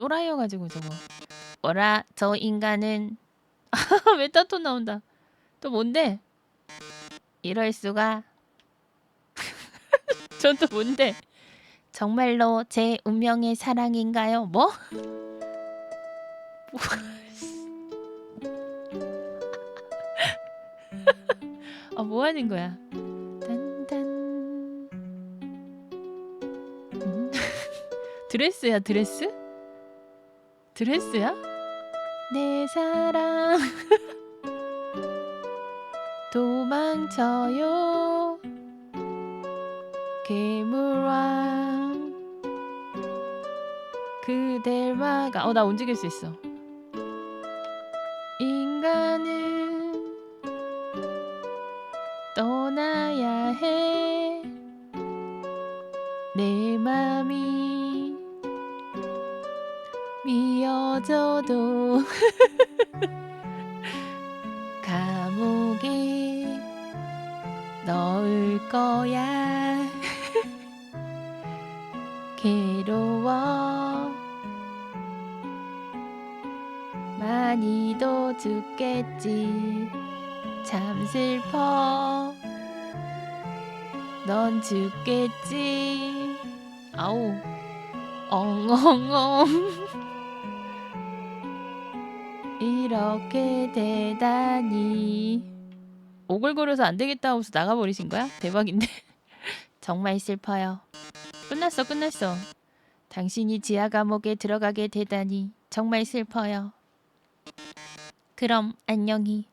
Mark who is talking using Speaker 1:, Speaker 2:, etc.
Speaker 1: 또라이여 가지고 저거. 어라 저 인간은 메타톤 나온다. 또 뭔데? 이럴 수가. 전 또 뭔데? 정말로 제 운명의 사랑인가요? 뭐? 뭐? 아, 뭐 하는 거야? 딴딴. 음? 드레스야, 드레스? 드레스야? 내 사랑. 도망쳐요. 괴물왕. 그댈 막아 어나 움직일 수 있어. 인간은 떠나야 해. 내 맘이 미어져도 감옥에 넣을 거야. 괴로워. 많이도 죽겠지. 참 슬퍼. 넌 죽겠지. 아우 엉엉엉 이렇게 되다니 오글거려서 안 되겠다 하고서 나가버리신 거야? 대박인데. 정말 슬퍼요. 끝났어 끝났어. 당신이 지하 감옥에 들어가게 되다니 정말 슬퍼요. 그럼 안녕히